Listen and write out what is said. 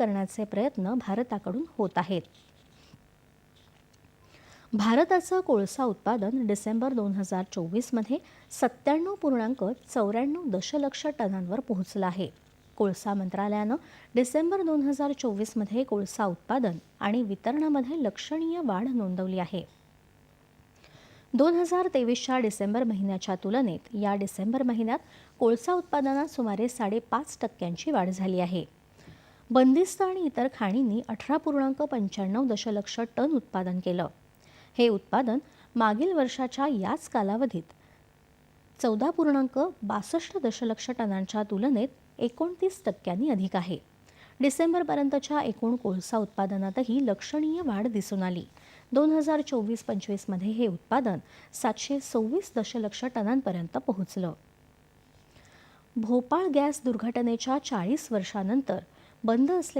करण्याचे प्रयत्न भारताकडून होत आहेत. भारताचं कोळसा उत्पादन डिसेंबर दोन हजार चोवीसमध्ये सत्त्याण्णव पूर्णांक चौऱ्याण्णव दशलक्ष टनांवर पोहोचलं आहे. कोळसा मंत्रालयानं डिसेंबर दोन हजार चोवीसमध्ये कोळसा उत्पादन आणि वितरणामध्ये लक्षणीय वाढ नोंदवली आहे. दोन हजार तेवीसच्या डिसेंबर महिन्याच्या तुलनेत या डिसेंबर महिन्यात कोळसा उत्पादनात सुमारे साडेपाच टक्क्यांची वाढ झाली आहे. बंदिस्त आणि इतर खाणींनी अठरा पूर्णांक पंच्याण्णव दशलक्ष टन उत्पादन केलं. हे उत्पादन मागील वर्षाच्या याच कालावधीत चौदा पूर्णांक बासष्ट दशलक्ष टनांच्या तुलनेत एकोणतीस टक्क्यांनी अधिक आहे. डिसेंबरपर्यंतच्या एकूण कोळसा उत्पादनातही लक्षणीय वाढ दिसून आली. दोन हजार चोवीस पंचवीसमध्ये हे उत्पादन सातशे सव्वीस दशलक्ष टनांपर्यंत पोहोचलं. भोपाळ गॅस दुर्घटनेच्या चाळीस वर्षानंतर बंद असले